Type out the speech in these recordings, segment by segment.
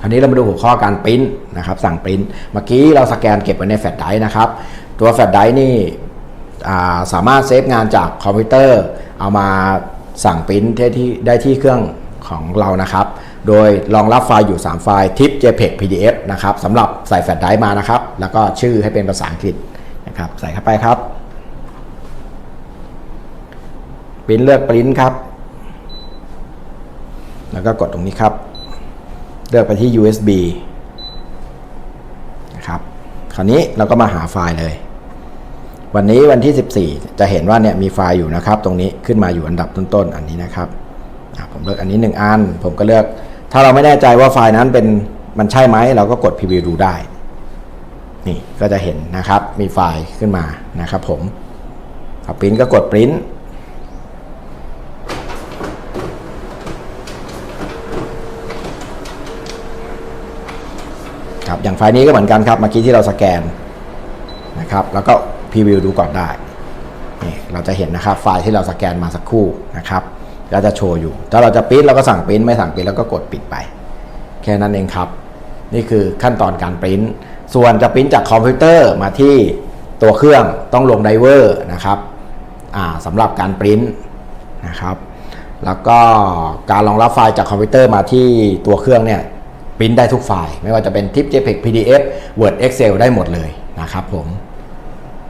คราวนี้เรามาดูหัวข้อการปริ้นนะครับสั่งปริ้นเมื่อกี้เราสแกนเก็บไว้ในแฟลชไดรฟ์นะครับ ตัวแฟลชไดรฟ์นี่สามารถเซฟงานจากคอมพิวเตอร์ เอามาสั่งปริ้นได้ที่ได้ที่เครื่องของเรานะครับ โดยรองรับไฟล์อยู่ 3 ไฟล์ tip jpeg pdf นะครับสำหรับใส่แฟลชไดรฟ์มานะครับ แล้วก็ชื่อให้เป็นภาษาอังกฤษนะครับ ใส่เข้าไปครับปริ้นเลือกปริ้นครับ แล้วก็กดตรงนี้ครับ เลือกไปที่ USB นะครับ คราวนี้เราก็มาหาไฟล์เลย วันนี้วันที่ 14 จะเห็นว่าเนี่ยมีไฟล์อยู่นะครับ ตรงนี้ขึ้นมาอยู่อันดับต้นๆ อันนี้นะครับผมเลือกอันนี้ 1 อัน ผมก็เลือก ถ้าเราไม่แน่ใจว่าไฟล์นั้นเป็นมันใช่ไหม เราก็กดพรีวิวดูได้ นี่ก็จะเห็นนะครับ มีไฟล์ขึ้นมานะครับผมถ้าปริ้นก็กดปริ้น ครับอย่างไฟล์นี้ก็เหมือนกันครับเมื่อกี้ที่เราสแกนนะครับ แล้วก็พรีวิวดูก่อนได้นี่เราจะเห็นนะครับไฟล์ที่เราสแกนมาสักครู่นะครับก็จะโชว์อยู่ ถ้าเราจะปริ้นเราก็สั่งปริ้นไม่สั่งปริ้นแล้วก็กดปิดไป แค่นั้นเองครับ นี่คือขั้นตอนการปริ้นส่วนจะปริ้นจากคอมพิวเตอร์มาที่ตัวเครื่องต้องลงไดเวอร์นะครับสำหรับการปริ้นนะครับ แล้วก็การรองรับไฟล์จากคอมพิวเตอร์มาที่ตัวเครื่องเนี่ย พิมพ์ได้ทุกไฟล์ ไม่ว่าจะเป็นทิป JPEG PDF Word Excel ได้หมดเลยนะครับผม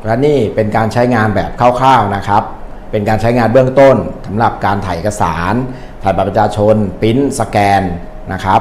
และนี่เป็นการใช้งานแบบคร่าวๆนะครับ เป็นการใช้งานเบื้องต้นสำหรับการถ่ายเอกสาร ถ่ายบัตรประชาชนพิมพ์สแกนนะครับ